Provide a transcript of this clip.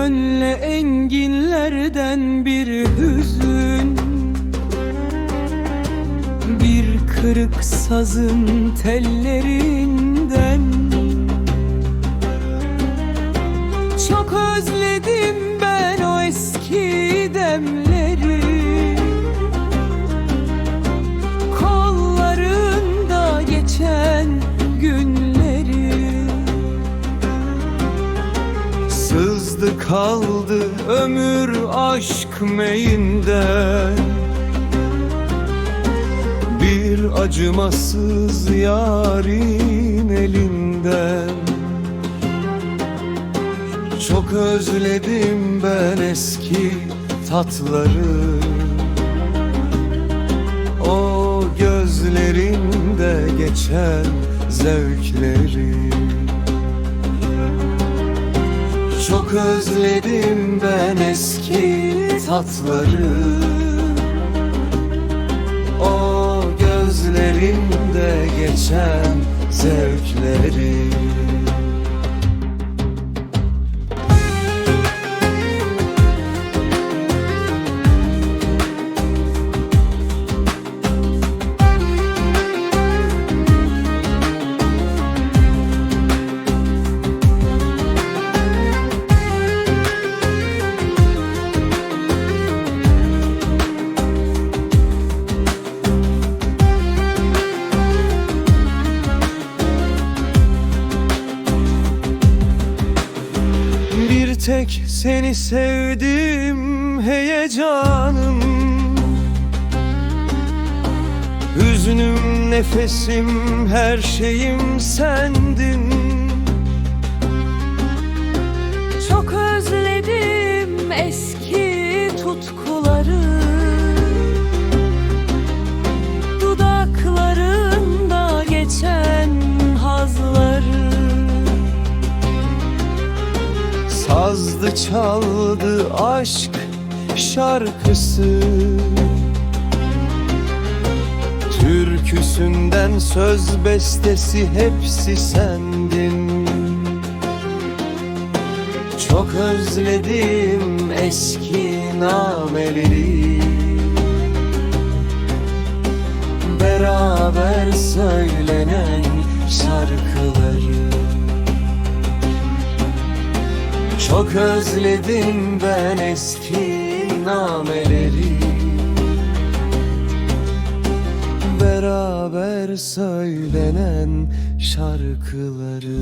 Gönle enginlerden bir hüzün. Bir kırık sazın tellerinden. Çok özledim ben o eski demleri. Kaldı ömür aşk meyinden Bir acımasız yarın elinden Çok özledim ben eski tatları. O gözlerinde geçen zevkleri çok özledim ben eski tatları. O gözlerimde geçen zevkleri tek seni sevdim heyecanım. Hüznüm, nefesim, her şeyim sendin. Çok özledim eski tutkuları Sazdı çaldı aşk şarkısı. Türküsünden söz bestesi hepsi sendin. Çok özledim eski nameleri. Beraber söylenen şarkıları Çok özledim ben eski nameleri. Beraber söylenen şarkıları